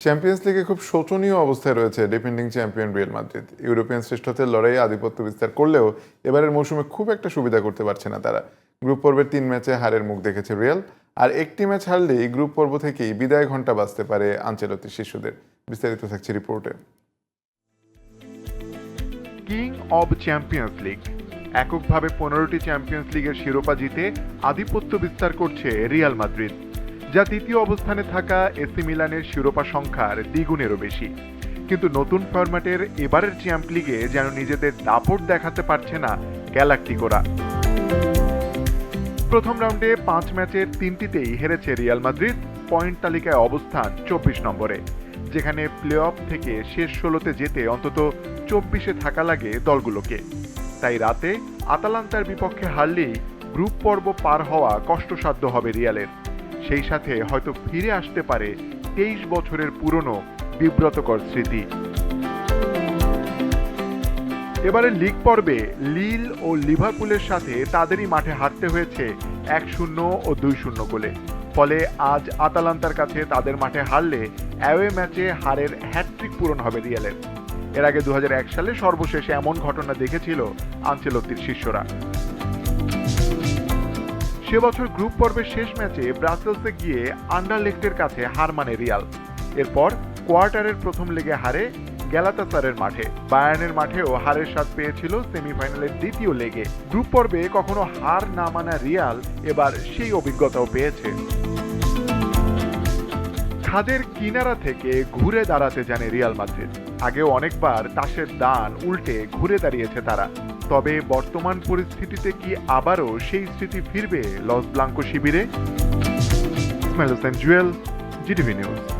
Champions লিগে খুব শোচনীয় অবস্থায় রয়েছে defending champion Real Madrid European শ্রেষ্ঠত্বের লড়াইয়ে আধিপত্য বিস্তার করলেও এবারের মৌসুমে খুব একটা সুবিধা করতে পারছে না তারা। গ্রুপ পর্বের তিন ম্যাচে হারের মুখ দেখেছে রিয়াল আর একটি ম্যাচ হারলেই গ্রুপ পর্ব থেকেই বিদায় ঘণ্টা বাজতে পারে আঞ্চলতির শিশুদের। বিস্তারিত থাকছে রিপোর্টে। কিং অব চ্যাম্পিয়ন্স লিগ এককভাবে পনেরোটি চ্যাম্পিয়ন্স লিগের শিরোপা জিতে আধিপত্য বিস্তার করছে রিয়াল মাদ্রিদ যা তৃতীয় অবস্থানে থাকা এসি মিলানের শিরোপা সংখ্যার দ্বিগুণেরও বেশি। কিন্তু নতুন ফরম্যাটের এবারের চ্যাম্প লিগে যেন নিজেদের দাপট দেখাতে পারছে না গ্যালাক্টিকোরা। প্রথম রাউন্ডে পাঁচ ম্যাচের তিনটিতেই হেরেছে রিয়াল মাদ্রিদ, পয়েন্ট তালিকায় অবস্থান চব্বিশ নম্বরে, যেখানে প্লে অফ থেকে শেষ ষোলোতে যেতে অন্তত চব্বিশে থাকা লাগে দলগুলোকে। তাই রাতে আতালান্তার বিপক্ষে হারলেই গ্রুপ পর্ব পার হওয়া কষ্টসাধ্য হবে রিয়ালের। সেই সাথে হয়তো ফিরে আসতে পারে তেইশ বছরের পুরনো বিব্রতকর স্মৃতি। এবারে লিগ পর্বে লিল ও লিভারপুলের সাথে তাদেরই মাঠে হারতে হয়েছে এক শূন্য ও দুই শূন্য গোলে। ফলে আজ আতালান্তার কাছে তাদের মাঠে হারলে অ্যাওয়ে ম্যাচে হারের হ্যাট্রিক পূরণ হবে রিয়ালের। এর আগে দু হাজার এক সালে সর্বশেষ এমন ঘটনা দেখেছিল আঞ্চলতির শিষ্যরা। সে বছর গ্রুপ পর্বের শেষ ম্যাচে ব্রাসেলসে গিয়ে আন্ডারলেক্টের কাছে হার মানে রিয়াল। এরপর কোয়ার্টারের প্রথম লেগে হারে গ্যালাতাসারের মাঠে। বায়ার্নের মাঠেও হারের স্বাদ পেয়েছিল সেমিফাইনালের দ্বিতীয় লেগে। গ্রুপ পর্বে কখনো হার না মানা রিয়াল এবার সেই অভিজ্ঞতাও পেয়েছে। খাদের কিনারা থেকে ঘুরে দাঁড়াতে জানে রিয়াল মাদ্রিদ। আগেও অনেকবার তাসের দান উল্টে ঘুরে দাঁড়িয়েছে তারা। তবে বর্তমান পরিস্থিতিতে কি আবারও সেই স্মৃতি ফিরবে লস ব্লাঙ্কো শিবিরে? Jewel GTV news.